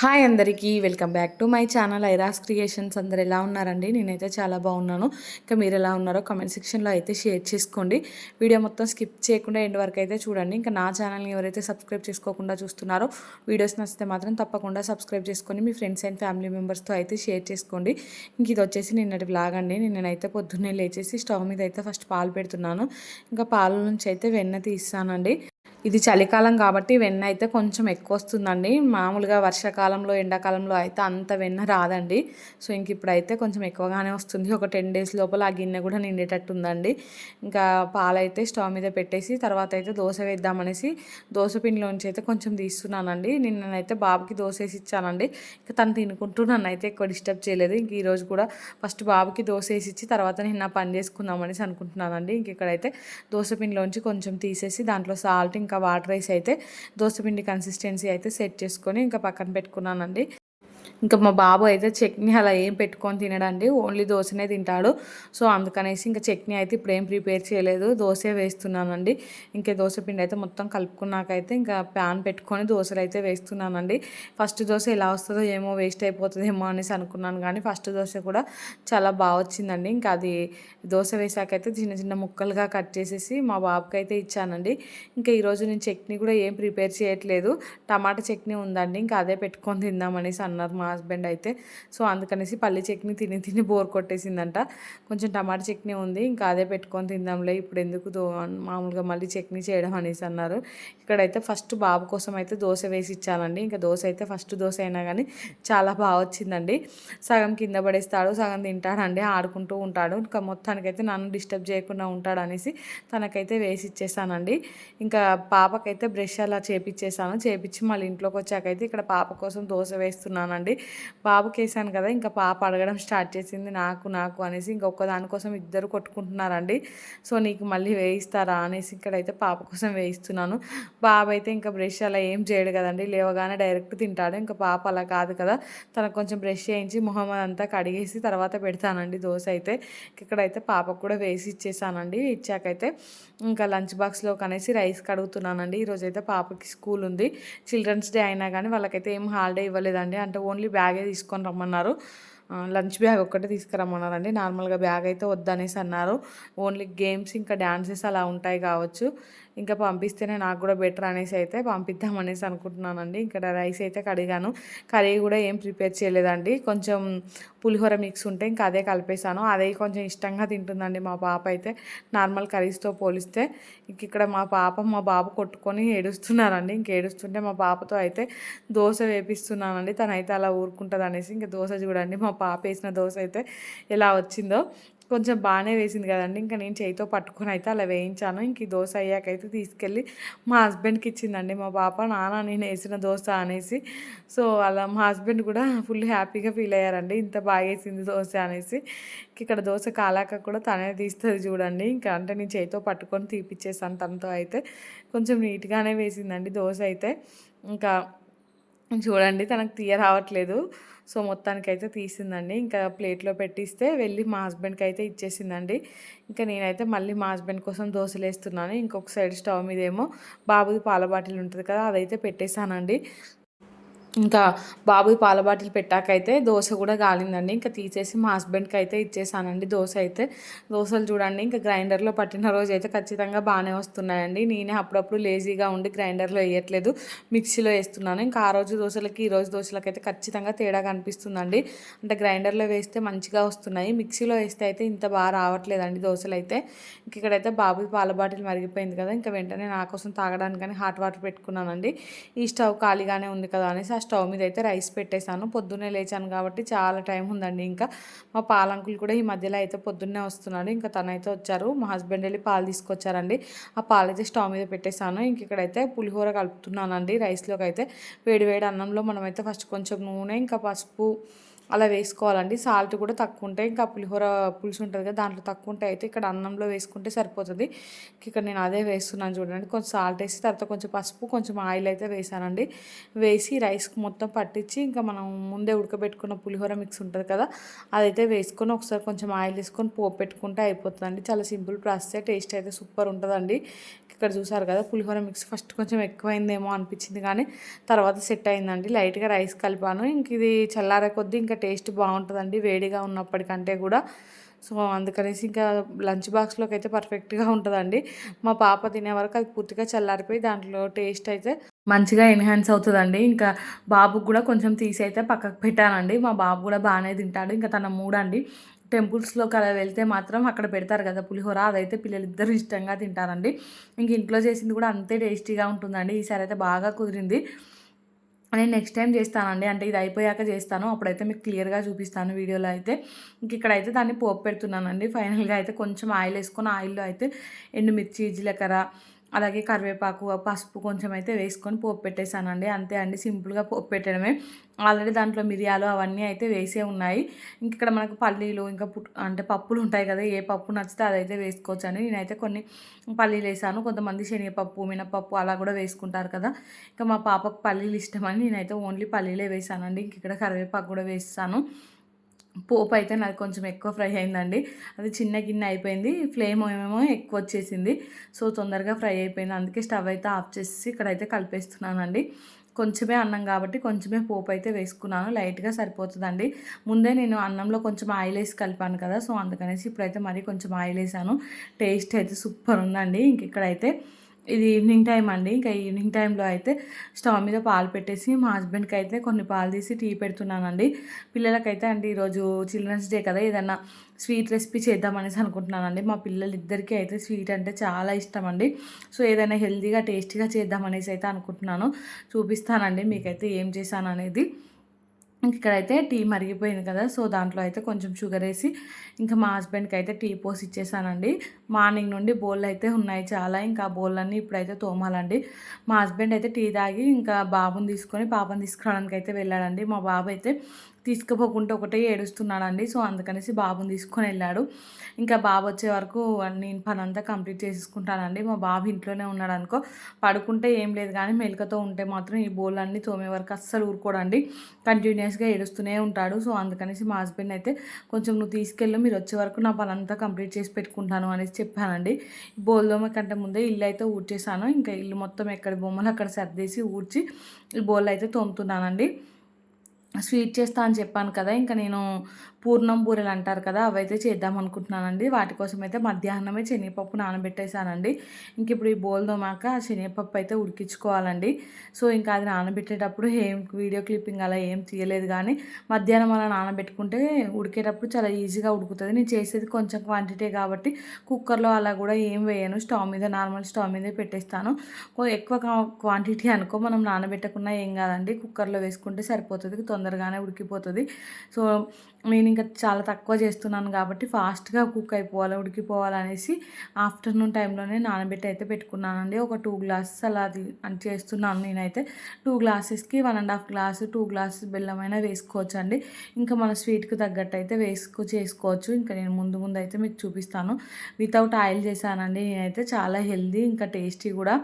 Hi అందరికీ welcome back to my channel ఐరాస్ creations. అందరు ఎలా ఉన్నారండి? నేనైతే చాలా బాగున్నాను. ఇంకా మీరు ఎలా ఉన్నారో కమెంట్ సెక్షన్లో అయితే షేర్ చేసుకోండి. వీడియో మొత్తం స్కిప్ చేయకుండా ఎండ్ వరకు అయితే చూడండి. ఇంకా నా ఛానల్ని ఎవరైతే సబ్స్క్రైబ్ చేసుకోకుండా చూస్తున్నారో వీడియోస్ నచ్చితే మాత్రం తప్పకుండా సబ్స్క్రైబ్ చేసుకొని మీ ఫ్రెండ్స్ అండ్ ఫ్యామిలీ మెంబర్స్తో అయితే షేర్ చేసుకోండి. ఇంక ఇది వచ్చేసి నిన్నటి బ్లాగ్ అండి. నేనైతే పొద్దున్నే లేచేసి స్టవ్ మీద అయితే ఫస్ట్ పాలు పెడుతున్నాను. ఇంకా పాల నుంచి అయితే వెన్న తీస్తానండి. ఇది చలికాలం కాబట్టి వెన్న అయితే కొంచెం ఎక్కువ వస్తుందండి మామూలుగా వర్షాకాలంలో ఎండాకాలంలో అయితే అంత వెన్న రాదండి. సో ఇంక ఇప్పుడైతే కొంచెం ఎక్కువగానే వస్తుంది. ఒక టెన్ డేస్ లోపల ఆ గిన్నె కూడా నిండేటట్టు ఉందండి ఇంకా పాలైతే స్టవ్ మీద పెట్టేసి తర్వాత అయితే దోశ వేద్దామనేసి దోశ పిండిలోంచి అయితే కొంచెం తీస్తున్నానండి. నిన్ననైతే బాబుకి దోశ వేసి ఇచ్చానండి. ఇంకా తను తినుకుంటూ నన్ను అయితే ఎక్కువ డిస్టర్బ్ చేయలేదు. ఇంక ఈరోజు కూడా ఫస్ట్ బాబుకి దోశ వేసి ఇచ్చి తర్వాత నేను నా పని చేసుకుందామనేసి అనుకుంటున్నానండి. ఇంక ఇక్కడైతే దోశ పిండిలోంచి కొంచెం తీసేసి దాంట్లో సాల్ట్ ఇంకా ఇంకా వాటర్ రైస్ అయితే దోశపిండి కన్సిస్టెన్సీ అయితే సెట్ చేసుకొని ఇంకా పక్కన పెట్టుకున్నానండి. ఇంకా మా బాబు అయితే చట్నీ అలా ఏం పెట్టుకొని తినడండి. ఓన్లీ దోశనే తింటాడు. సో అందుకనేసి ఇంకా చట్నీ అయితే ఇప్పుడు ఏం ప్రిపేర్ చేయలేదు. దోశ వేస్తున్నానండి. ఇంకా దోశ పిండి అయితే మొత్తం కలుపుకున్నాకైతే ఇంకా ప్యాన్ పెట్టుకొని దోశలు అయితే వేస్తున్నానండి. ఫస్ట్ దోశ ఎలా వస్తుందో ఏమో వేస్ట్ అయిపోతుందేమో అనేసి అనుకున్నాను. కానీ ఫస్ట్ దోశ కూడా చాలా బాగా వచ్చిందండి. ఇంకా అది దోశ వేసాకైతే చిన్న చిన్న ముక్కలుగా కట్ చేసేసి మా బాబుకి అయితే ఇచ్చానండి. ఇంకా ఈరోజు నేను చట్నీ కూడా ఏం ప్రిపేర్ చేయట్లేదు. టమాటా చట్నీ ఉందండి. ఇంకా అదే పెట్టుకొని తిందామనేసి అన్నారు మా హస్బెండ్ అయితే. సో అందుకనేసి పల్లి చట్నీ తిని తిని బోర్ కొట్టేసిందంట. కొంచెం టమాటా చట్నీ ఉంది ఇంకా అదే పెట్టుకొని తిందాంలే ఇప్పుడు ఎందుకు దో మామూలుగా మళ్ళీ చట్నీ చేయడం అనేసి అన్నారు. ఇక్కడైతే ఫస్ట్ బాబు కోసం అయితే దోశ వేసి ఇచ్చానండి ఇంకా దోశ అయితే ఫస్ట్ దోశ అయినా కానీ చాలా బాగా వచ్చిందండి. సగం కింద పడేస్తాడు సగం తింటాడండి ఆడుకుంటూ ఉంటాడు. ఇంకా మొత్తానికైతే నన్ను డిస్టర్బ్ చేయకుండా ఉంటాడు అనేసి తనకైతే వేసి ఇచ్చేసానండి. ఇంకా పాపకైతే బ్రష్ అలా చేపించేసాను చేపించి మళ్ళీ ఇంట్లోకి వచ్చాకైతే ఇక్కడ పాప కోసం దోశ వేస్తున్నానండి. బాబుకి వేసాను కదా ఇంకా పాప అడగడం స్టార్ట్ చేసింది. నాకు నాకు అనేసి ఇంకొక దానికోసం ఇద్దరు కొట్టుకుంటున్నారండి. సో నీకు మళ్ళీ వేయిస్తారా అనేసి ఇక్కడైతే పాప కోసం వేయిస్తున్నాను. బాబు అయితే ఇంకా బ్రష్ అలా ఏం చేయడు కదండి. లేవగానే డైరెక్ట్ తింటాడు. ఇంకా పాప అలా కాదు కదా. తనకు కొంచెం బ్రష్ చేయించి మొహం అంతా కడిగేసి తర్వాత పెడతానండి దోశ అయితే. ఇక్కడైతే పాపకు కూడా వేసి ఇచ్చేసానండి. ఇచ్చాకైతే ఇంకా లంచ్ బాక్స్లో కనేసి రైస్ కడుగుతున్నానండి. ఈరోజైతే పాపకి స్కూల్ ఉంది. చిల్డ్రన్స్ డే అయినా కానీ వాళ్ళకైతే ఏం హాలిడే ఇవ్వలేదండి. అంటే ఓన్లీ బ్యాగే తీసుకొని రమ్మన్నారు. లంచ్ బ్యాగ్ ఒక్కటే తీసుకురమ్మన్నారండి. నార్మల్గా బ్యాగ్ అయితే వద్దనేసి అన్నారు. ఓన్లీ గేమ్స్ ఇంకా డ్యాన్సెస్ అలా ఉంటాయి కావచ్చు. ఇంకా పంపిస్తేనే నాకు కూడా బెటర్ అనేసి అయితే పంపిద్దాం అనేసి అనుకుంటున్నానండి. ఇక్కడ రైస్ అయితే కడిగాను. కర్రీ కూడా ఏం ప్రిపేర్ చేయలేదండి. కొంచెం పులిహోర మిక్స్ ఉంటే ఇంకా అదే కలిపేశాను. అదే కొంచెం ఇష్టంగా తింటుందండి మా పాప అయితే. నార్మల్ కర్రీస్తో పోలిస్తే ఇంక ఇక్కడ మా పాప మా బాబు కొట్టుకొని ఏడుస్తున్నారండి. ఇంక ఏడుస్తుంటే మా పాపతో అయితే దోశ వేపిస్తున్నానండి. తనైతే అలా ఊరుకుంటుంది అనేసి ఇంకా దోశ చూడండి. మా పాప వేసిన దోశ అయితే ఎలా వచ్చిందో. కొంచెం బాగానే వేసింది కదండి. ఇంకా నేను చేయితో పట్టుకొని అయితే అలా వేయించాను. ఇంక ఈ దోశ అయ్యాకైతే తీసుకెళ్ళి మా హస్బెండ్కి ఇచ్చిందండి. మా పాప నాన్న నేను వేసిన దోశ అనేసి. సో అలా మా హస్బెండ్ కూడా ఫుల్ హ్యాపీగా ఫీల్ అయ్యారండి. ఇంత బాగా వేసింది దోశ అనేసి. ఇక్కడ దోశ కాలాక కూడా తనే తీస్తుంది చూడండి. ఇంకా అంటే నేను చేయితో పట్టుకొని తీపిచ్చేసాను తనతో అయితే. కొంచెం నీట్గానే వేసిందండి దోశ అయితే. ఇంకా చూడండి తనకు తీయ రావట్లేదు సో మొత్తానికి అయితే తీసిందండి. ఇంకా ప్లేట్లో పెట్టిస్తే వెళ్ళి మా హస్బెండ్కి అయితే ఇచ్చేసిందండి. ఇంకా నేనైతే మళ్ళీ మా హస్బెండ్ కోసం దోశలు వేస్తున్నాను ఇంకొక సైడ్ స్టవ్ మీద ఏమో బాబుది పాల బాటిల్ ఉంటుంది కదా అదైతే పెట్టేశానండి. ఇంకా బాబు పాల బాటిల్ పెట్టాకైతే దోశ కూడా కాలిందండి. ఇంకా తీసేసి మా హస్బెండ్కి అయితే ఇచ్చేసానండి దోశ అయితే. దోశలు చూడండి ఇంకా గ్రైండర్లో పట్టిన రోజు అయితే ఖచ్చితంగా బాగానే వస్తున్నాయండి. నేనే అప్పుడప్పుడు లేజీగా ఉండి గ్రైండర్లో వేయట్లేదు మిక్సీలో వేస్తున్నాను. ఇంకా ఆ రోజు దోశలకి ఈ రోజు దోశలకి అయితే ఖచ్చితంగా తేడా కనిపిస్తుందండి. అంటే గ్రైండర్లో వేస్తే మంచిగా వస్తున్నాయి మిక్సీలో వేస్తే అయితే ఇంత బాగా రావట్లేదండి దోశలు అయితే. ఇంక ఇక్కడైతే బాబు పాల బాటిల్ మరిగిపోయింది కదా ఇంకా వెంటనే నా కోసం తాగడానికని హాట్ వాటర్ పెట్టుకున్నానండి. ఈ స్టవ్ ఖాళీగానే ఉంది కదా అనేసి స్టవ్ మీద అయితే రైస్ పెట్టేశాను. పొద్దున్నే లేచాను కాబట్టి చాలా టైం ఉందండి. ఇంకా మా పాలంకులు కూడా ఈ మధ్యలో అయితే పొద్దున్నే వస్తున్నాడు ఇంకా తనైతే వచ్చారు. మా హస్బెండ్ వెళ్ళి పాలు తీసుకొచ్చారండి. ఆ పాలు అయితే స్టవ్ మీద పెట్టేశాను. ఇంక ఇక్కడైతే పులిహోర కలుపుతున్నానండి. రైస్లోకి అయితే వేడి వేడి అన్నంలో మనమైతే ఫస్ట్ కొంచెం నూనె ఇంకా పసుపు అలా వేసుకోవాలండి. సాల్ట్ కూడా తక్కువ ఉంటాయి. ఇంకా పులిహోర పులుసు ఉంటుంది కదా దాంట్లో తక్కువ ఉంటాయి అయితే ఇక్కడ అన్నంలో వేసుకుంటే సరిపోతుంది. ఇక్కడ నేను అదే వేస్తున్నాను చూడండి. కొంచెం సాల్ట్ వేసి తర్వాత కొంచెం పసుపు కొంచెం ఆయిల్ అయితే వేసానండి. వేసి రైస్కి మొత్తం పట్టించి ఇంకా మనం ముందే ఉడకబెట్టుకున్న పులిహోర మిక్స్ ఉంటుంది కదా అదైతే వేసుకొని ఒకసారి కొంచెం ఆయిల్ వేసుకొని పోపు పెట్టుకుంటే అయిపోతుందండి. చాలా సింపుల్ ప్రాసెస్ టేస్ట్ అయితే సూపర్ ఉంటుందండి. ఇక్కడ చూసారు కదా పులిహోర మిక్స్ ఫస్ట్ కొంచెం ఎక్కువైందేమో అనిపించింది కానీ తర్వాత సెట్ అయిందండి. లైట్గా రైస్ కలిపాను. ఇంక ఇది చల్లారే కొద్దీ ఇంకా టేస్ట్ బాగుంటుందండి వేడిగా ఉన్నప్పటికంటే కూడా. సో అందుకనేసి ఇంకా లంచ్ బాక్స్లోకి అయితే పర్ఫెక్ట్గా ఉంటుందండి. మా పాప తినే వరకు అది పూర్తిగా చల్లారిపోయి దాంట్లో టేస్ట్ అయితే మంచిగా ఎన్హాన్స్ అవుతుందండి. ఇంకా బాబుకి కూడా కొంచెం తీసి అయితే పక్కకు పెట్టానండి. మా బాబు కూడా బాగానే తింటాడు. ఇంకా తన మూడండి టెంపుల్స్లోకి అలా వెళ్తే మాత్రం అక్కడ పెడతారు కదా పులిహోర అదైతే పిల్లలు ఇద్దరు ఇష్టంగా తింటారండి. ఇంక ఇంట్లో చేసింది కూడా అంతే టేస్టీగా ఉంటుందండి. ఈసారి అయితే బాగా కుదిరింది. నేను నెక్స్ట్ టైం చేస్తానండి. అంటే ఇది అయిపోయాక చేస్తాను. అప్పుడైతే మీకు క్లియర్గా చూపిస్తాను వీడియోలో అయితే. ఇంక ఇక్కడైతే దాన్ని పోపు పెడుతున్నానండి. ఫైనల్గా అయితే కొంచెం ఆయిల్ వేసుకొని ఆయిల్లో అయితే ఎండుమిర్చి జీలకర్ర అలాగే కరివేపాకు పసుపు కొంచెం అయితే వేసుకొని పోపు పెట్టేశానండి. అంతే అండి సింపుల్గా పోపు పెట్టడమే. ఆల్రెడీ దాంట్లో మిరియాలు అవన్నీ అయితే వేసే ఉన్నాయి. ఇంక ఇక్కడ మనకు పల్లీలు ఇంకా పుట్ అంటే పప్పులు ఉంటాయి కదా ఏ పప్పు నచ్చితే అదైతే వేసుకోవచ్చు అని నేనైతే కొన్ని పల్లీలు వేసాను. కొంతమంది శనగపప్పు మినపప్పు అలా కూడా వేసుకుంటారు కదా. ఇంకా మా పాపకు పల్లీలు ఇష్టమని నేనైతే ఓన్లీ పల్లీలే వేసానండి. ఇంక ఇక్కడ కరివేపాకు కూడా వేస్తాను. పోపు అయితే నాకు కొంచెం ఎక్కువ ఫ్రై అయిందండి. అది చిన్న గిన్నె అయిపోయింది. ఫ్లేమ్ ఏమేమో ఎక్కువ వచ్చేసింది. సో తొందరగా ఫ్రై అయిపోయింది. అందుకే స్టవ్ అయితే ఆఫ్ చేసి ఇక్కడైతే కలిపేస్తున్నానండి. కొంచెమే అన్నం కాబట్టి కొంచెమే పోపు అయితే వేసుకున్నాను. లైట్గా సరిపోతుందండి. ముందే నేను అన్నంలో కొంచెం ఆయిల్ వేసి కలిపాను కదా సో అందుకనేసి ఇప్పుడైతే మరీ కొంచెం ఆయిల్ వేసాను. టేస్ట్ అయితే సూపర్ ఉందండి. ఇంక ఇక్కడైతే ఇది ఈవినింగ్ టైం అండి. ఇంకా ఈవినింగ్ టైంలో అయితే స్టవ్ మీద పాలు పెట్టేసి మా హస్బెండ్కి అయితే కొన్ని పాలు తీసి టీ పెడుతున్నానండి. పిల్లలకైతే అండి ఈరోజు చిల్డ్రన్స్ డే కదా ఏదన్నా స్వీట్ రెసిపీ చేద్దామనేసి అనుకుంటున్నానండి. మా పిల్లలు ఇద్దరికీ అయితే స్వీట్ అంటే చాలా ఇష్టం అండి. సో ఏదైనా హెల్తీగా టేస్టీగా చేద్దామనేసి అయితే అనుకుంటున్నాను. చూపిస్తానండి మీకైతే ఏం చేశాను అనేది ఇక్కడైతే టీ మరిగిపోయింది కదా సో దాంట్లో అయితే కొంచెం షుగర్ వేసి ఇంకా మా హస్బెండ్కి అయితే టీ పోసి ఇచ్చేసానండి మార్నింగ్ నుండి బోళ్ళు అయితే ఉన్నాయి చాలా ఇంకా బోళ్ళన్నీ ఇప్పుడైతే తోమాలండి. మా హస్బెండ్ అయితే టీ తాగి ఇంకా బాబుని తీసుకొని పాపను తీసుకురావడానికి అయితే వెళ్ళాడండి. మా బాబు అయితే తీసుకుపోకుండా ఒకటే ఏడుస్తున్నాడండి. సో అందుకనేసి బాబుని తీసుకొని వెళ్ళాడు. ఇంకా బాబు వచ్చే వరకు నేను పని అంతా కంప్లీట్ చేసుకుంటానండి మా బాబు ఇంట్లోనే ఉన్నాడు అనుకో. పడుకుంటే ఏం లేదు కానీ మెలకతో ఉంటే మాత్రం ఈ బోల్ అన్ని తోమే వరకు అస్సలు ఊరుకోడండి. కంటిన్యూస్గా ఏడుస్తూనే ఉంటాడు. సో అందుకనేసి మా హస్బెండ్ అయితే కొంచెం నువ్వు తీసుకెళ్ళు మీరు వచ్చే వరకు నా పని అంతా కంప్లీట్ చేసి పెట్టుకుంటాను అనేసి చెప్పానండి. బోల్ దోమ కంటే ముందే ఇల్లు అయితే ఊడ్చేసాను ఇంకా ఇల్లు మొత్తం ఎక్కడ బొమ్మలు అక్కడ సర్దేసి ఊడ్చి ఈ బోల్ అయితే తోముతున్నానండి. స్వీట్ చేస్తా అని చెప్పాను కదా ఇంకా నేను పూర్ణం బూరెలు అంటారు కదా అవైతే చేద్దాం అనుకుంటున్నానండి. వాటి కోసం అయితే మధ్యాహ్నమే శనగపప్పు నానబెట్టేశానండి. ఇంక ఇప్పుడు ఈ బోల్ దోమాక శనగపప్పు అయితే ఉడికించుకోవాలండి. సో ఇంకా అది నానబెట్టేటప్పుడు ఏం వీడియో క్లిప్పింగ్ అలా ఏం తీయలేదు కానీ మధ్యాహ్నం అలా నానబెట్టుకుంటే ఉడికేటప్పుడు చాలా ఈజీగా ఉడుకుతుంది. నేను చేసేది కొంచెం క్వాంటిటీ కాబట్టి కుక్కర్లో అలా కూడా ఏం వేయను. స్టవ్ మీద నార్మల్ స్టవ్ మీదే పెట్టేస్తాను. ఎక్కువ క్వాంటిటీ అనుకో మనం నానబెట్టకుండా ఏం కాదండి. కుక్కర్లో వేసుకుంటే సరిపోతుంది. తొందరగానే ఉడికిపోతుంది. సో నేను ఇంకా చాలా తక్కువ చేస్తున్నాను కాబట్టి ఫాస్ట్గా కుక్ అయిపోవాలి ఉడికిపోవాలనేసి ఆఫ్టర్నూన్ టైంలోనే నానబెట్టి అయితే పెట్టుకున్నానండి. ఒక టూ గ్లాసెస్ అలా అది అని చేస్తున్నాను నేనైతే. Two గ్లాసెస్కి one and half glass two glasses బెల్లం అయినా వేసుకోవచ్చు అండి ఇంకా మన స్వీట్కి తగ్గట్టు అయితే వేసుకో చేసుకోవచ్చు. ఇంకా నేను ముందు ముందు అయితే మీకు చూపిస్తాను. వితౌట్ ఆయిల్ చేశానండి నేనైతే. చాలా హెల్దీ ఇంకా టేస్టీ కూడా.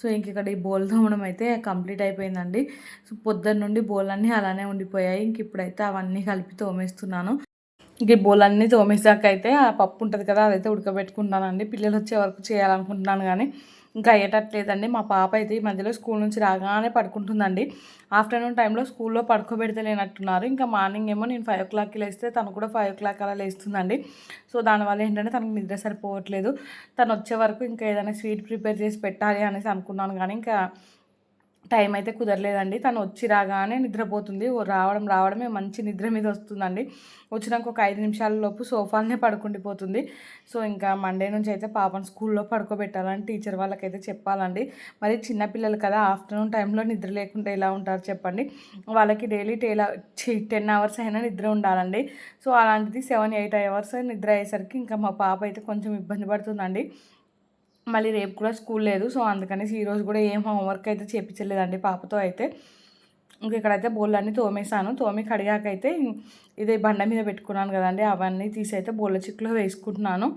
సో ఇంక ఇక్కడ ఈ బోల్ తోమడం అయితే కంప్లీట్ అయిపోయిందండి. సో పొద్దున్న నుండి బోలన్నీ అలానే ఉండిపోయాయి. ఇంక ఇప్పుడైతే అవన్నీ కలిపి తోమేస్తున్నాను. ఇంక ఈ బోలన్నీ అన్నీ తోమేసాక అయితే ఆ పప్పు ఉంటుంది కదా అదైతే ఉడకబెట్టుకుంటానండి పిల్లలు వచ్చే వరకు చేయాలనుకుంటున్నాను కానీ ఇంకా అయ్యేటట్లేదండి. మా పాప అయితే ఈ మధ్యలో స్కూల్ నుంచి రాగానే పడుకుంటుందండి. ఆఫ్టర్నూన్ టైంలో స్కూల్లో పడుకోబెడితే లేనట్టున్నారు ఇంకా మార్నింగ్ ఏమో నేను ఫైవ్ ఓ క్లాక్కి లేస్తే తను కూడా ఫైవ్ ఓ క్లాక్ అలా లేస్తుందండి. సో దానివల్ల ఏంటంటే తనకు నిద్ర సరిపోవట్లేదు. తను వచ్చే వరకు ఇంకా ఏదైనా స్వీట్ ప్రిపేర్ చేసి పెట్టాలి అనేసి అనుకున్నాను. కానీ ఇంకా టైం అయితే కుదరలేదండి. తను వచ్చి రాగానే నిద్రపోతుంది. రావడం రావడమే మంచి నిద్ర మీద వస్తుందండి. వచ్చినాక ఒక ఐదు నిమిషాల లోపు సోఫాలనే పడుకుండిపోతుంది సో ఇంకా మండే నుంచి అయితే పాపను స్కూల్లో పడుకోబెట్టాలని టీచర్ వాళ్ళకైతే చెప్పాలండి. మరి చిన్నపిల్లలు కదా ఆఫ్టర్నూన్ టైంలో నిద్ర లేకుండా ఎలా ఉంటారు చెప్పండి. వాళ్ళకి డైలీ టేలా టెన్ అవర్స్ అయినా నిద్ర ఉండాలండి. సో అలాంటిది సెవెన్ ఎయిట్ అవర్స్ నిద్ర అయ్యేసరికి ఇంకా మా పాప అయితే కొంచెం ఇబ్బంది పడుతుందండి. మళ్ళీ రేపు కూడా స్కూల్ లేదు. సో అందుకనేసి ఈరోజు కూడా ఏం హోంవర్క్ అయితే చేయించలేదండి పాపతో అయితే. ఇంక ఇక్కడైతే బోళ్ళన్నీ తోమేసాను తోమి కడిగాకైతే ఇదే బండ మీద పెట్టుకున్నాను కదండి. అవన్నీ తీసి అయితే బోళ్ళ చిక్కులో వేసుకుంటున్నాను.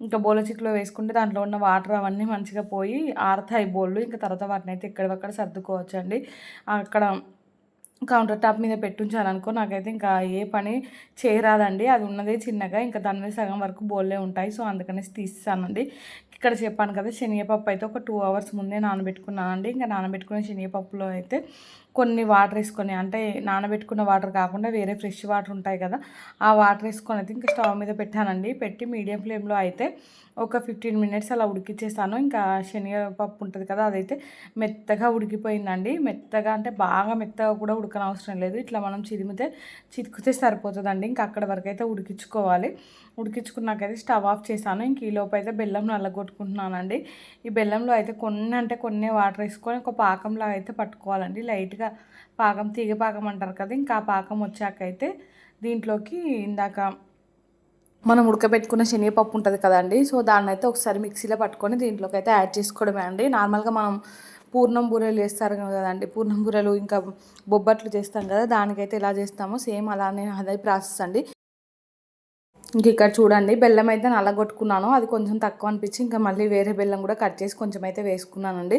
ఇంకా బోల చిక్కులో వేసుకుంటే దాంట్లో ఉన్న వాటర్ అవన్నీ మంచిగా పోయి ఆరుతాయి బోళ్ళు. ఇంకా తర్వాత వాటిని అయితే ఎక్కడివక్కడ సర్దుకోవచ్చు అండి అక్కడ కౌంటర్ టాప్ మీద పెట్టుంచాలనుకో నాకైతే ఇంకా ఏ పని చేయరాదండి. అది ఉన్నదే చిన్నగా ఇంకా దాని మీద సగం వరకు బోల్లే ఉంటాయి. సో అందుకనేసి తీస్తానండి ఇక్కడ చెప్పాను కదా శనగపప్పు అయితే ఒక టూ అవర్స్ ముందే నానబెట్టుకున్నాను అండి ఇంకా నానబెట్టుకున్న శనగపప్పులో అయితే కొన్ని వాటర్ వేసుకొని అంటే నానబెట్టుకున్న వాటర్ కాకుండా వేరే ఫ్రెష్ వాటర్ ఉంటాయి కదా ఆ వాటర్ వేసుకొని అయితే ఇంకా స్టవ్ మీద పెట్టానండి. పెట్టి మీడియం ఫ్లేమ్లో అయితే ఒక ఫిఫ్టీన్ మినిట్స్ అలా ఉడికిచ్చేస్తాను ఇంకా శనగపప్పు ఉంటుంది కదా అదైతే మెత్తగా ఉడికిపోయిందండి. మెత్తగా అంటే బాగా మెత్తగా కూడా ఉడకనవసరం లేదు. ఇట్లా మనం చిదిమితే చితికితే సరిపోతుందండి. ఇంకా అక్కడ వరకు అయితే ఉడికించుకోవాలి. ఉడికించుకున్నాకైతే స్టవ్ ఆఫ్ చేశాను. ఇంక ఈ లోపు అయితే బెల్లం నల్లగొట్టుకుంటున్నానండి. ఈ బెల్లంలో అయితే కొన్ని అంటే కొన్ని వాటర్ వేసుకొని ఒక పాకంలాగా అయితే పట్టుకోవాలండి. లైట్గా పాకం తీగ పాకం అంటారు కదా ఇంకా ఆ పాకం వచ్చాకైతే దీంట్లోకి ఇందాక మనం ఉడకబెట్టుకున్న శనగపప్పు ఉంటుంది కదండి సో దాన్ని అయితే ఒకసారి మిక్సీలో పట్టుకొని దీంట్లోకి అయితే యాడ్ చేసుకోవడమే అండి. నార్మల్గా మనం పూర్ణం బూరెలు చేస్తారు కదండి పూర్ణం బూరెలు ఇంకా బొబ్బట్లు చేస్తాం కదా దానికైతే ఎలా చేస్తామో సేమ్ అలానే అదే ప్రాసెస్ అండి. ఇంక ఇక్కడ చూడండి బెల్లం అయితే నల్లగొట్టుకున్నాను. అది కొంచెం తక్కువ అనిపించి ఇంకా మళ్ళీ వేరే బెల్లం కూడా కట్ చేసి కొంచెం అయితే వేసుకున్నానండి.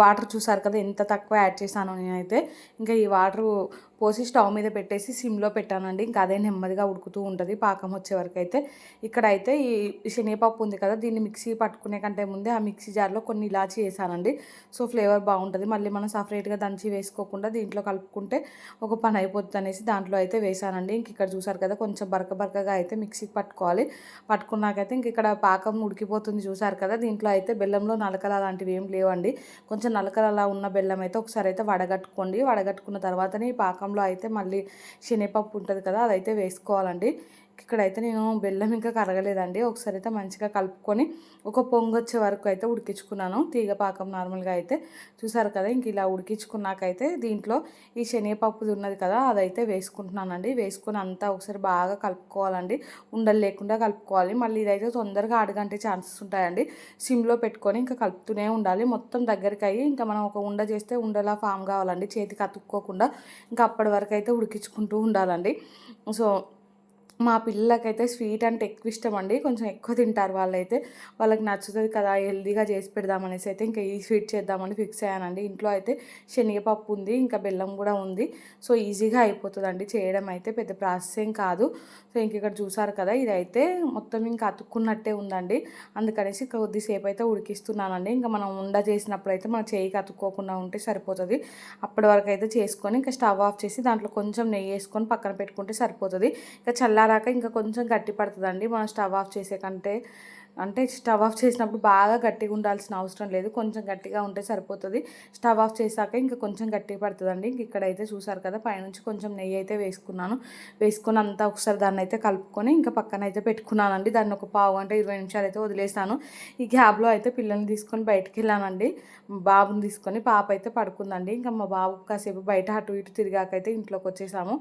వాటర్ చూసారు కదా ఎంత తక్కువ యాడ్ చేశాను నేనైతే. ఇంకా ఈ వాటర్ పోసి స్టవ్ మీద పెట్టేసి సిమ్లో పెట్టానండి. ఇంకా అదే నెమ్మదిగా ఉడుకుతూ ఉంటుంది. పాకం వచ్చే వరకు అయితే. ఇక్కడైతే ఈ శనగపప్పు ఉంది కదా దీన్ని మిక్సీ పట్టుకునే కంటే ముందే ఆ మిక్సీ జార్లో కొన్ని ఇలాచి వేసానండి. సో ఫ్లేవర్ బాగుంటుంది. మళ్ళీ మనం సపరేట్గా దంచి వేసుకోకుండా దీంట్లో కలుపుకుంటే ఒక పని అయిపోతుంది అనేసి దాంట్లో అయితే వేసానండి. ఇంక ఇక్కడ చూసారు కదా కొంచెం బరక బరకగా అయితే మిక్సీకి పట్టుకోవాలి. పట్టుకున్నాకైతే ఇంక ఇక్కడ పాకం ఉడికిపోతుంది చూసారు కదా దీంట్లో అయితే బెల్లంలో నలకల అలాంటివి ఏం లేవండి. కొంచెం నలకల ఉన్న బెల్లం అయితే ఒకసారి అయితే వడగట్టుకోండి. వడగట్టుకున్న తర్వాతనే ఈ పాకం పాకంలో అయితే మళ్ళీ శనగపప్పు ఉంటుంది కదా అదైతే వేసుకోవాలండి. ఇక్కడైతే నేను బెల్లం ఇంకా కరగలేదండి. ఒకసారి అయితే మంచిగా కలుపుకొని ఒక పొంగొచ్చే వరకు అయితే ఉడికించుకున్నాను. తీగ పాకం నార్మల్గా అయితే చూసారు కదా ఇంక ఇలా ఉడికించుకున్నాకైతే దీంట్లో ఈ శనగపప్పుది ఉన్నది కదా అదైతే వేసుకుంటున్నానండి. వేసుకొని అంతా ఒకసారి బాగా కలుపుకోవాలండి. ఉండలు లేకుండా కలుపుకోవాలి. మళ్ళీ ఇదైతే తొందరగా అడగంటే ఛాన్సెస్ ఉంటాయండి. సిమ్లో పెట్టుకొని ఇంకా కలుపుతూనే ఉండాలి. మొత్తం దగ్గరికి అయ్యి ఇంకా మనం ఒక ఉండ చేస్తే ఉండలా ఫామ్ కావాలండి. చేతికి అతుక్కోకుండా ఇంకా అప్పటి వరకు అయితే ఉడికించుకుంటూ ఉండాలండి. సో మా పిల్లలకైతే స్వీట్ అంటే ఎక్కువ ఇష్టం అండి కొంచెం ఎక్కువ తింటారు వాళ్ళైతే. వాళ్ళకి నచ్చుతుంది కదా హెల్దీగా చేసి పెడదామనేసి అయితే ఇంకా ఈ స్వీట్ చేద్దామని ఫిక్స్ అయ్యానండి. ఇంట్లో అయితే శనగపప్పు ఉంది ఇంకా బెల్లం కూడా ఉంది. సో ఈజీగా అయిపోతుందండి. చేయడం అయితే పెద్ద ప్రాసెస్ ఏం కాదు. సో ఇంక ఇక్కడ చూసారు కదా ఇదైతే మొత్తం ఇంకా అతుక్కున్నట్టే ఉందండి. అందుకనేసి కొద్దిసేపు అయితే ఉడికిస్తున్నానండి. ఇంకా మనం ఉండ చేసినప్పుడు అయితే మన చేయికి అతుక్కోకుండా ఉంటే సరిపోతుంది. అప్పటి వరకు అయితే చేసుకొని ఇంకా స్టవ్ ఆఫ్ చేసి దాంట్లో కొంచెం నెయ్యి వేసుకొని పక్కన పెట్టుకుంటే సరిపోతుంది. ఇంకా చల్ల కారాక ఇంకా కొంచెం గట్టి పడుతుందండి మనం స్టవ్ ఆఫ్ చేసే కంటే అంటే స్టవ్ ఆఫ్ చేసినప్పుడు బాగా గట్టిగా ఉండాల్సిన అవసరం లేదు. కొంచెం గట్టిగా ఉంటే సరిపోతుంది. స్టవ్ ఆఫ్ చేశాక ఇంకా కొంచెం గట్టిగా పడుతుందండి. ఇంక ఇక్కడైతే చూసారు కదా పైనుంచి కొంచెం నెయ్యి అయితే వేసుకున్నాను. వేసుకుని అంతా ఒకసారి దాన్ని అయితే కలుపుకొని ఇంకా పక్కన అయితే పెట్టుకున్నానండి. దాన్ని ఒక పావు గంట ఇరవై నిమిషాలు అయితే వదిలేసాను. ఈ గ్యాబ్లో అయితే పిల్లల్ని తీసుకొని బయటకు వెళ్ళానండి. బాబుని తీసుకొని పాప అయితే పడుకుందండి. ఇంకా మా బాబు కాసేపు బయట అటు ఇటు తిరిగాకైతే ఇంట్లోకి వచ్చేసాము.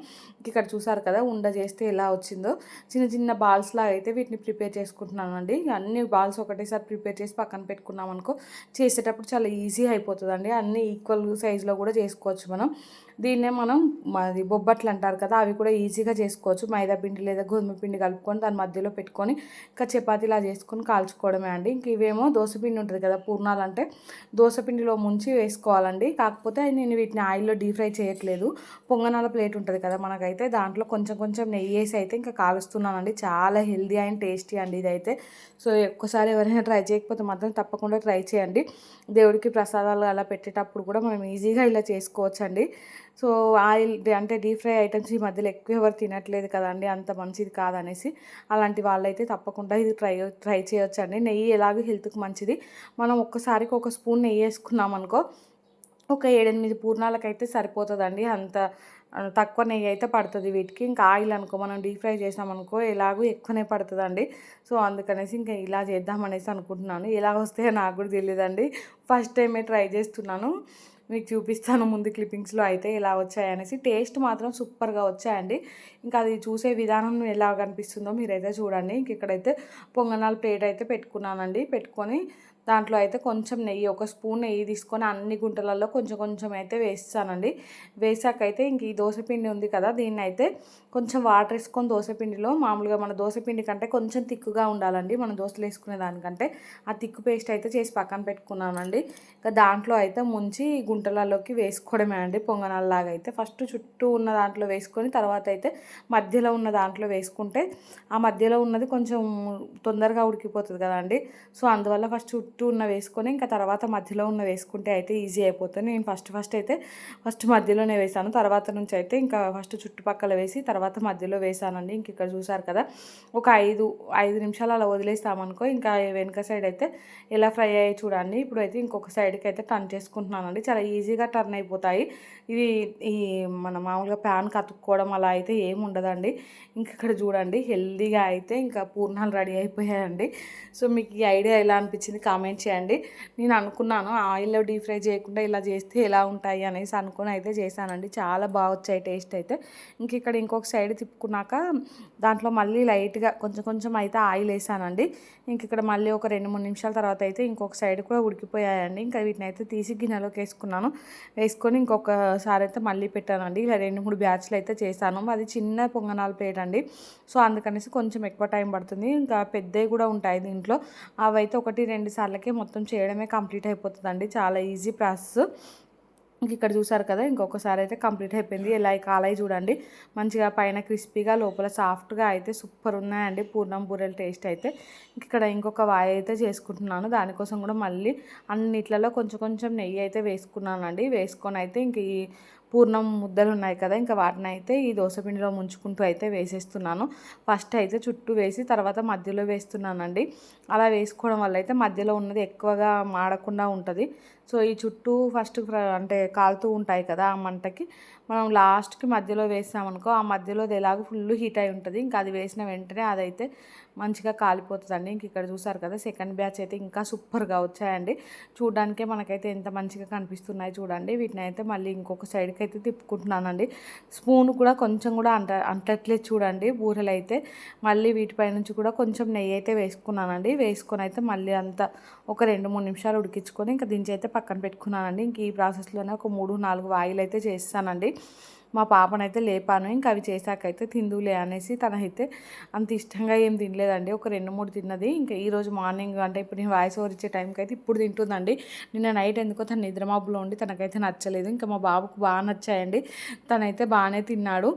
ఇక్కడ చూసారు కదా ఉండ చేస్తే ఎలా వచ్చిందో. చిన్న చిన్న బాల్స్ లాగా అయితే వీటిని ప్రిపేర్ చేసుకుంటున్నానండి. అన్ని బాల్స్ ఒకటేసారి ప్రిపేర్ చేసి పక్కన పెట్టుకున్నాం అనుకో చేసేటప్పుడు చాలా ఈజీ అయిపోతుందండి. అన్ని ఈక్వల్ సైజులో కూడా చేసుకోవచ్చు మనం. దీన్నే మనం మాది బొబ్బట్లు అంటారు కదా అవి కూడా ఈజీగా చేసుకోవచ్చు. మైదా పిండి లేదా గోధుమ పిండి కలుపుకొని దాని మధ్యలో పెట్టుకొని ఇంకా చపాతీలా చేసుకొని కాల్చుకోవడమే అండి. ఇంక ఇవేమో దోశపిండి ఉంటుంది కదా పూర్ణాలు అంటే దోశపిండిలో ముంచి వేసుకోవాలండి. కాకపోతే నేను వీటిని ఆయిల్లో డీప్ ఫ్రై చేయట్లేదు. పొంగనాల ప్లేట్ ఉంటుంది కదా మనకైతే దాంట్లో కొంచెం కొంచెం నెయ్యి వేసి అయితే ఇంకా కాలుస్తున్నానండి. చాలా హెల్దీ అండ్ టేస్టీ అండి ఇదైతే. సో ఒక్కసారి ఎవరైనా ట్రై చేయకపోతే మాత్రం తప్పకుండా ట్రై చేయండి. దేవుడికి ప్రసాదాలు అలా పెట్టేటప్పుడు కూడా మనం ఈజీగా ఇలా చేసుకోవచ్చండి. సో ఆయిల్ అంటే డీప్ ఫ్రై ఐటమ్స్ ఈ మధ్యలో ఎక్కువ ఎవరు తినట్లేదు కదండి అంత మంచిది కాదనేసి. అలాంటి వాళ్ళైతే తప్పకుండా ఇది ట్రై ట్రై చేయొచ్చు అండి నెయ్యి ఎలాగో హెల్త్కి మంచిది. మనం ఒక్కసారికి ఒక స్పూన్ నెయ్యి వేసుకున్నాం అనుకో ఒక ఏడెనిమిది పూర్ణాలకైతే సరిపోతుందండి. అంత తక్కువ నెయ్యి అయితే పడుతుంది వీటికి. ఇంకా ఆయిల్ అనుకో మనం డీప్ ఫ్రై చేసామనుకో ఎలాగో ఎక్కువనే పడుతుందండి. సో అందుకనేసి ఇంకా ఇలా చేద్దామనేసి అనుకుంటున్నాను. ఎలా వస్తే నాకు కూడా తెలియదండి ఫస్ట్ టైమే ట్రై చేస్తున్నాను. మీకు చూపిస్తాను ముందు క్లిప్పింగ్స్లో అయితే ఎలా వచ్చాయనేసి టేస్ట్ మాత్రం సూపర్గా వచ్చాయండి. ఇంకా అది చూసే విధానం ఎలా కనిపిస్తుందో మీరైతే చూడండి. ఇంక ఇక్కడైతే పొంగనాలు ప్లేట్ అయితే పెట్టుకున్నానండి. పెట్టుకొని దాంట్లో అయితే కొంచెం నెయ్యి ఒక స్పూన్ నెయ్యి తీసుకొని అన్ని గుంటలలో కొంచెం కొంచెం అయితే వేస్తానండి. వేసాక అయితే ఇంక ఈ దోశపిండి ఉంది కదా దీన్ని అయితే కొంచెం వాటర్ వేసుకొని దోశపిండిలో మామూలుగా మన దోశపిండి కంటే కొంచెం తిక్కుగా ఉండాలండి. మనం దోశలు వేసుకునే దానికంటే ఆ తిక్కు పేస్ట్ అయితే చేసి పక్కన పెట్టుకున్నానండి. ఇంకా దాంట్లో అయితే ముంచి గుంటలలోకి వేసుకోవడమే అండి పొంగనాల్లాగా అయితే. ఫస్ట్ చుట్టూ ఉన్న దాంట్లో వేసుకొని తర్వాత అయితే మధ్యలో ఉన్న దాంట్లో వేసుకుంటే ఆ మధ్యలో ఉన్నది కొంచెం తొందరగా ఉడికిపోతుంది కదండి. సో అందువల్ల ఫస్ట్ చుట్టూ చుట్టూ ఉన్న వేసుకొని ఇంకా తర్వాత మధ్యలో ఉన్న వేసుకుంటే అయితే ఈజీ అయిపోతుంది. నేను ఫస్ట్ ఫస్ట్ అయితే ఫస్ట్ మధ్యలోనే వేసాను తర్వాత నుంచి అయితే ఇంకా ఫస్ట్ చుట్టుపక్కల వేసి తర్వాత మధ్యలో వేసానండి ఇంక ఇక్కడ చూసారు కదా ఒక ఐదు ఐదు నిమిషాలు అలా వదిలేస్తామనుకో ఇంకా వెనుక సైడ్ అయితే ఎలా ఫ్రై అయ్యి చూడండి. ఇప్పుడు అయితే ఇంకొక సైడ్కి అయితే టర్న్ చేసుకుంటున్నానండి. చాలా ఈజీగా టర్న్ అయిపోతాయి. ఇవి ఈ మన మామూలుగా ప్యాన్ కతుక్కోవడం అలా అయితే ఏమి ఉండదండి. ఇంక ఇక్కడ చూడండి హెల్దీగా అయితే ఇంకా పూర్ణాలు రెడీ అయిపోయాయండి. సో మీకు ఈ ఐడియా ఎలా అనిపించింది కామెంట్ చేయండి. నేను అనుకున్నాను ఆయిల్లో డీప్ ఫ్రై చేయకుండా ఇలా చేస్తే ఎలా ఉంటాయి అనేసి అనుకుని అయితే చేశానండి. చాలా బాగా వచ్చాయి టేస్ట్ అయితే. ఇంక ఇక్కడ ఇంకొక సైడ్ తిప్పుకున్నాక దాంట్లో మళ్ళీ లైట్గా కొంచెం కొంచెం అయితే ఆయిల్ వేసానండి. ఇంక ఇక్కడ మళ్ళీ ఒక రెండు మూడు నిమిషాల తర్వాత అయితే ఇంకొక సైడ్ కూడా ఉడికిపోయాయండి. ఇంకా వీటిని అయితే తీసి గిన్నెలోకి వేసుకున్నాను. వేసుకొని ఇంకొక సార్ అయితే మళ్ళీ పెట్టానండి. ఇలా రెండు మూడు బ్యాచ్లు అయితే చేశాను. అది చిన్న పొంగనాల ప్లేట్ అండి. సో అందుకనేసి కొంచెం ఎక్కువ టైం పడుతుంది. ఇంకా పెద్దవి కూడా ఉంటాయి దీంట్లో. అవి అయితే ఒకటి రెండు సార్లకే మొత్తం చేయడమే కంప్లీట్ అయిపోతుందండి. చాలా ఈజీ ప్రాసెస్. ఇంక ఇక్కడ చూసారు కదా ఇంకొకసారి అయితే కంప్లీట్ అయిపోయింది. ఇలా కాలాయి చూడండి. మంచిగా పైన క్రిస్పీగా లోపల సాఫ్ట్గా అయితే సూపర్ ఉన్నాయండి. పూర్ణం బూరెల టేస్ట్ అయితే. ఇక్కడ ఇంకొక వాయి అయితే చేసుకుంటున్నాను. దానికోసం కూడా మళ్ళీ అన్నిట్లలో కొంచెం కొంచెం నెయ్యి అయితే వేసుకున్నానండి. వేసుకొని అయితే ఇంక ఈ పూర్ణం ముద్దలు ఉన్నాయి కదా ఇంకా వాటిని అయితే ఈ దోశపిండిలో ముంచుకుంటూ అయితే వేసేస్తున్నాను. ఫస్ట్ అయితే చుట్టూ వేసి తర్వాత మధ్యలో వేస్తున్నానండి. అలా వేసుకోవడం వల్ల అయితే మధ్యలో ఉన్నది ఎక్కువగా మాడకుండా ఉంటుంది. సో ఈ చుట్టూ ఫస్ట్ అంటే కాలుతూ ఉంటాయి కదా ఆ మంటకి. మనం లాస్ట్కి మధ్యలో వేసామనుకో ఆ మధ్యలో అది ఎలాగో ఫుల్ హీట్ అయి ఉంటుంది. ఇంకా అది వేసిన వెంటనే అదైతే మంచిగా కాలిపోతుందండి. ఇంక ఇక్కడ చూసారు కదా సెకండ్ బ్యాచ్ అయితే ఇంకా సూపర్గా వచ్చాయండి. చూడడానికే మనకైతే ఎంత మంచిగా కనిపిస్తున్నాయి చూడండి. వీటిని అయితే మళ్ళీ ఇంకొక సైడ్కి అయితే తిప్పుకుంటున్నానండి. స్పూన్ కూడా కొంచెం కూడా అంట అంటట్లేదు చూడండి బూరెలు అయితే. మళ్ళీ వీటిపై నుంచి కూడా కొంచెం నెయ్యి అయితే వేసుకున్నానండి. వేసుకొని అయితే మళ్ళీ అంత ఒక రెండు మూడు నిమిషాలు ఉడికించుకొని ఇంకా దించి అయితే పక్కన పెట్టుకున్నానండి. ఇంక ఈ ప్రాసెస్లోనే ఒక మూడు నాలుగు వాయిల్ అయితే చేస్తానండి. మా పాపనైతే లేపాను. ఇంకా అవి చేశాకైతే తిందులే అనేసి తనైతే అంత ఇష్టంగా ఏం తినలేదండి. ఒక రెండు మూడు తిన్నది. ఇంకా ఈరోజు మార్నింగ్ అంటే ఇప్పుడు నేను వాయిస్ ఓవర్ ఇచ్చే టైంకి అయితే ఇప్పుడు తింటుందండి. నిన్న నైట్ ఎందుకో తన నిద్రమాబులో ఉండి తనకైతే నచ్చలేదు. ఇంకా మా బాబుకు బాగా నచ్చాయండి. తనైతే బాగానే తిన్నాడు.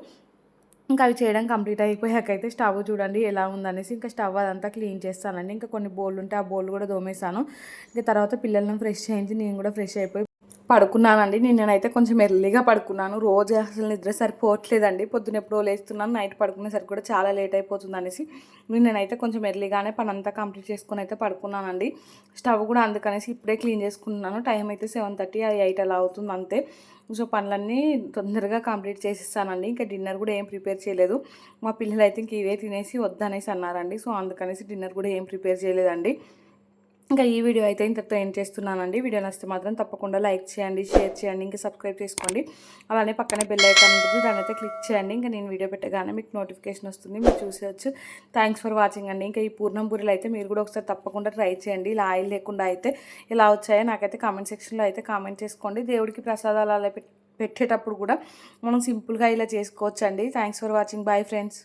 ఇంకా అవి చేయడం కంప్లీట్ అయిపోయాక అయితే స్టవ్ చూడండి ఎలా ఉందనేసి ఇంకా స్టవ్ అదంతా క్లీన్ చేస్తానండి. ఇంకా కొన్ని బోళ్ళు ఉంటే ఆ బోళ్ళు కూడా దోమేశాను. ఇంకా తర్వాత పిల్లలను ఫ్రెష్ చేయించి నేను కూడా ఫ్రెష్ అయిపోయి పడుకున్నానండి. నిన్ననైతే కొంచెం ఎర్లీగా పడుకున్నాను. రోజు అసలు నిద్ర సరిపోవట్లేదండి. పొద్దున ఎప్పుడో లేస్తున్నాను. నైట్ పడుకునేసరికి కూడా చాలా లేట్ అయిపోతుంది అనేసి నిన్ననైతే కొంచెం ఎర్లీగానే పని అంతా కంప్లీట్ చేసుకుని అయితే పడుకున్నానండి. స్టవ్ కూడా అందుకనేసి ఇప్పుడే క్లీన్ చేసుకుంటున్నాను టైం అయితే సెవెన్ థర్టీ ఎయిట్ అలా అవుతుంది అంతే. సో పనులన్నీ తొందరగా కంప్లీట్ చేసిస్తానండి. ఇంకా డిన్నర్ కూడా ఏం ప్రిపేర్ చేయలేదు. మా పిల్లలు అయితే ఇంక ఇవే తినేసి వద్దనేసి అన్నారండి. సో అందుకనేసి డిన్నర్ కూడా ఏం ప్రిపేర్ చేయలేదండి. ఇంకా ఈ వీడియో అయితే ఇంతతో ఏం చేస్తున్నానండి. వీడియో నచ్చితే మాత్రం తప్పకుండా లైక్ చేయండి షేర్ చేయండి ఇంకా సబ్స్క్రైబ్ చేసుకోండి. అలానే పక్కనే బెల్ ఐకాన్ ఉంటుంది దాని అయితే క్లిక్ చేయండి. ఇంకా నేను వీడియో పెట్టగానే మీకు నోటిఫికేషన్ వస్తుంది మీరు చూసేవచ్చు థ్యాంక్స్ ఫర్ వాచింగ్ అండి. ఇంకా ఈ పూర్ణంపూరిలు అయితే మీరు కూడా ఒకసారి తప్పకుండా ట్రై చేయండి. ఇలా ఆయిల్ లేకుండా అయితే ఇలా వచ్చాయో నాకైతే కామెంట్ సెక్షన్లో అయితే కామెంట్ చేసుకోండి. దేవుడికి ప్రసాదాలు అలా పెట్టేటప్పుడు కూడా మనం సింపుల్గా ఇలా చేసుకోవచ్చండి. Thanks for watching bye friends